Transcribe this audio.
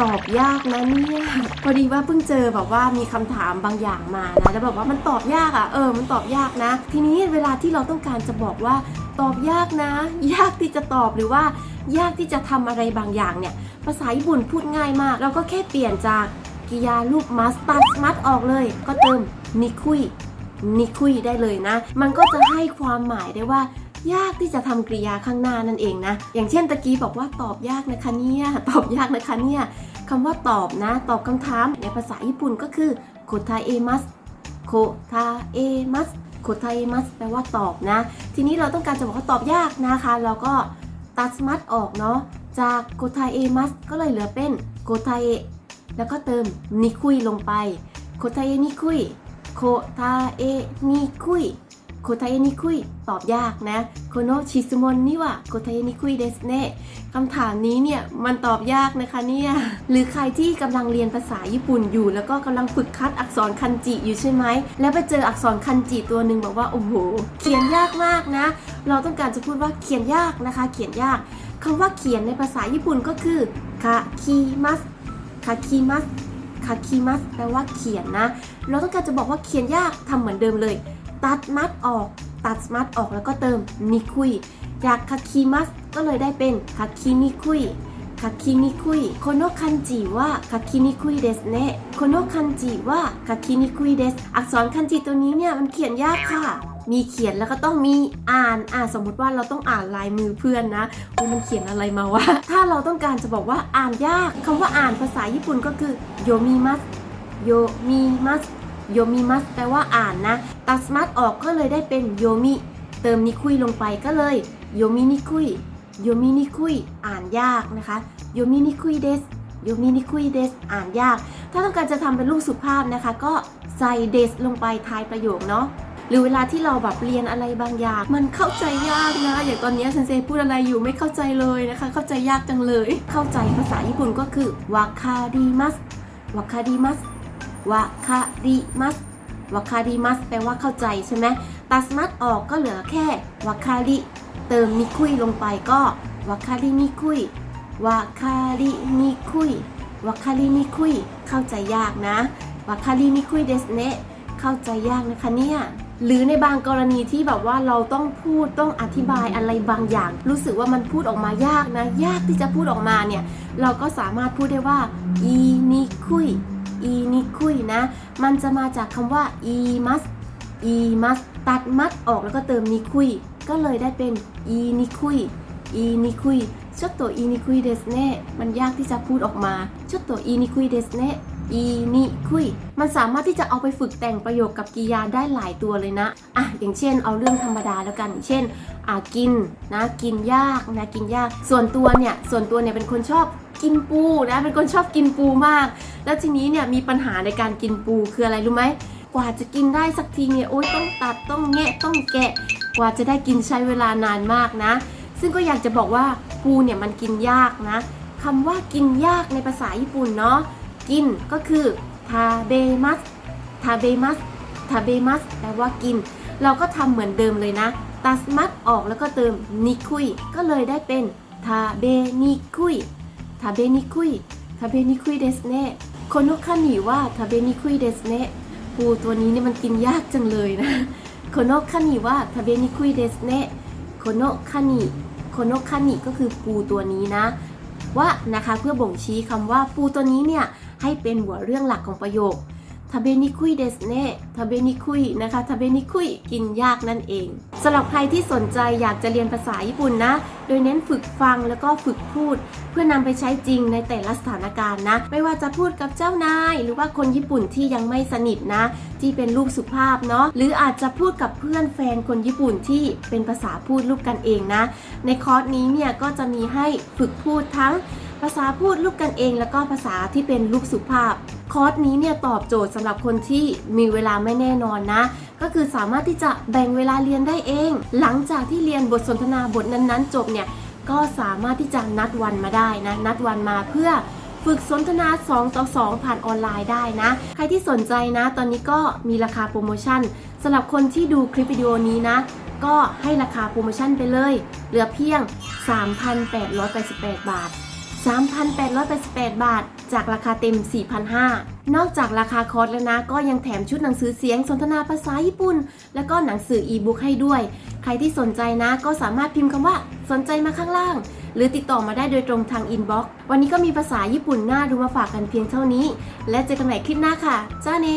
ตอบยากนะเนี่ยพอดีว่าเพิ่งเจอแบบว่ามีคำถามบางอย่างมานะแล้วแบบว่ามันตอบยากอะ่ะเออมันตอบยากนะ ทีนี้เวลาที่เราต้องการจะบอกว่าตอบยากนะ ยากที่จะตอบหรือว่า ยากที่จะทำอะไรบางอย่างเนี่ย ภาษาญี่ปุ่นพูดง่ายมาก เราก็แค่เปลี่ยนจากกิยารูปมัสตัดมัดออกเลย ก็เติมนิคุยนิคุยได้เลยนะ มันก็จะให้ความหมายได้ว่า ยากที่จะทำกริยาข้างหน้านั่นเองนะ อย่างเช่นตะกี้บอกว่าตอบยากนะคะเนี่ยตอบยากนะคะเนี่ยคำว่าตอบนะ ตอบคำถามในภาษาญี่ปุ่นก็คือโคทาเอมัสโคทาเอมัสโคทาเอมัสแปลว่าตอบนะ ทีนี้เราต้องการจะบอกว่าตอบยากนะคะ เราก็ตัดมัดออกเนาะจากโกไทเอมัสก็เลยเหลือเป็นโกไทเอแล้วก็เติมนิคุยลงไปโคไทเอนิคุยโคทาเอนิคุย โคไทเอนิคุยตอบยากนะโคโนชิสมอนนี่ว่าโคไทเอนิคุยเดสเน่คำถามนี้เนี่ยมันตอบยากนะคะเนี่ยหรือใครที่กำลังเรียนภาษาญี่ปุ่นอยู่ แล้วก็กำลังฝึกคัดอักษรคันจิอยู่ใช่ไหมแล้วไปเจออักษรคันจิตัวหนึ่งบอกว่าโอ้โหเขียนยากมากนะ เราต้องการจะพูดว่าเขียนยากนะคะ เขียนยากคำว่าเขียนในภาษาญี่ปุ่นก็คือคาคิมัสคาคิมัสคาคิมัสแปลว่าเขียนนะ เราต้องการจะบอกว่าเขียนยากทำเหมือนเดิมเลย ตัดมัดออก ตัดมัดออกแล้วก็เติมนิคุยจากคาคิมัสก็เลยได้เป็นคาคินิคุยคาคินิคุยโคโนคันจิว่าคาคินิคุยเดสเนะโคโนคันจิว่าคาคินิคุยเดสอักษรคันจิตัวนี้เนี่ยมันเขียนยากค่ะ มีเขียนแล้วก็ต้องมีอ่านอ่าสมมติว่าเราต้องอ่านลายมือเพื่อนนะมันเขียนอะไรมาวะถ้าเราต้องการจะบอกว่าอ่านยากคำว่าอ่านภาษาญี่ปุ่นก็คือโยมิมัสโยมิมัส โยมิมัสแปลว่าอ่านนะ ตัดสมาร์ทออกก็เลยได้เป็นโยมิ เติมนิคุยลงไปก็เลยโยมินิคุยโยมินิคุยอ่านยากนะคะโยมินิคุยเดสโยมินิคุยเดสอ่านยาก ถ้าต้องการจะทำเป็นรูปสุภาพนะคะ ก็ใส่เดสลงไปท้ายประโยคเนาะหรือเวลาที่เราแบบเรียนอะไรบางอย่าง มันเข้าใจยากนะ อย่างตอนนี้เซนเซพูดอะไรอยู่ไม่เข้าใจเลยนะคะ เข้าใจยากจังเลย เข้าใจภาษาญี่ปุ่นก็คือวาคาริมัสวาคาริมัส วาคาริมัสวาคาริมัสแปลว่าเข้าใจใช่ไหมตัดมัดออกก็เหลือแค่วาคาริเติมนิคุยลงไปก็วาคารินิคุยวาคารินิคุยวาคารินิคุยเข้าใจยากนะวาคารินิคุยเดสเนะเข้าใจยากนะคะเนี่ยหรือในบางกรณีที่แบบว่าเราต้องพูดต้องอธิบายอะไรบางอย่าง รู้สึกว่ามันพูดออกมายากนะ ยากที่จะพูดออกมาเนี่ย เราก็สามารถพูดได้ว่าอีนิคุย อีนิคุยนะ มันจะมาจากคำว่าอีมัสอีมัสตัดมัดออกแล้วก็เติมนิคุยก็เลยได้เป็นอีนิคุยอีนิคุยちょっと言いにくいですねมันยากที่จะพูดออกมาちょっと言いにくいですねอีนิคุยมันสามารถที่จะเอาไปฝึกแต่งประโยคกับกริยาได้หลายตัวเลยนะ อ่ะ อย่างเช่น เอาเรื่องธรรมดาแล้วกัน เช่น อ่ะกินนะ กินยากนะ กินยาก ส่วนตัวเนี่ย ส่วนตัวเนี่ยเป็นคนชอบกินปูนะ เป็นคนชอบกินปูมาก แล้วทีนี้เนี่ยมีปัญหาในการกินปูคืออะไรรู้ไหมกว่าจะกินได้สักทีเนี่ยโอ๊ยต้องตัดต้องแงะต้องแกะ กว่าจะได้กินใช้เวลานานมากนะ ซึ่งก็อยากจะบอกว่าปูเนี่ยมันกินยากนะคำว่ากินยากในภาษาญี่ปุ่นเนาะกินก็คือทาเบมัสทาเบมัสทาเบมัสแปลว่ากิน เราก็ทำเหมือนเดิมเลยนะตัสมัดออกแล้วก็เติมนิคุยก็เลยได้เป็นทาเบนิคุยทาเบนิคุยทาเบนิคุยเดสเน่ คโนคานิว่าทาเบนิคุยเดสเนะปูตัวนี้เนี่ยมันกินยากจังเลยนะคโนคานิว่าทาเบนิคุยเดสเนะคโนคานิคโนคานิก็คือปูตัวนี้นะว่านะคะเพื่อบ่งชี้คำว่าปูตัวนี้เนี่ยให้เป็นหัวเรื่องหลักของประโยค ทาเบนิคุยเดสเน่ทาเบนิคุยนะคะทาเบนิคุยกินยากนั่นเองสำหรับใครที่สนใจอยากจะเรียนภาษาญี่ปุ่นนะ โดยเน้นฝึกฟังแล้วก็ฝึกพูด เพื่อนำไปใช้จริงในแต่ละสถานการณ์นะ ไม่ว่าจะพูดกับเจ้านาย หรือว่าคนญี่ปุ่นที่ยังไม่สนิทนะ ที่เป็นลูกสุภาพเนาะหรืออาจจะพูดกับเพื่อนแฟนคนญี่ปุ่นที่เป็นภาษาพูดลูกกันเองนะ ในคอร์สนี้เนี่ยก็จะมีให้ฝึกพูดทั้ง ภาษาพูดลูกกันเอง แล้วก็ภาษาที่เป็นลูกสุภาพ คอร์สนี้เนี่ยตอบโจทย์สำหรับคนที่มีเวลาไม่แน่นอนนะ ก็คือสามารถที่จะแบ่งเวลาเรียนได้เอง หลังจากที่เรียนบทสนทนาบทนั้นๆ จบเนี่ยก็สามารถที่จะนัดวันมาได้นะ นัดวันมาเพื่อฝึกสนทนา 2 ต่อ 2 ผ่านออนไลน์ได้นะ ใครที่สนใจนะ ตอนนี้ก็มีราคาโปรโมชั่นสำหรับคนที่ดูคลิปวิดีโอนี้นะ ก็ให้ราคาโปรโมชั่นไปเลย เหลือเพียง 3,888 บาท 3,888บาท จากราคาเต็ม 4,500 นอกจากราคาคอร์สแล้วนะ ก็ยังแถมชุดหนังสือเสียงสนทนาภาษาญี่ปุ่น แล้วก็หนังสืออีบุ๊กให้ด้วย ใครที่สนใจนะ ก็สามารถพิมพ์คำว่าสนใจมาข้างล่าง หรือติดต่อมาได้โดยตรงทางอินบ็อกซ์วันนี้ก็มีภาษาญี่ปุ่นน่าดูมาฝากกันเพียงเท่านี้ และเจอกันใหม่คลิปหน้าค่ะ จ้าเน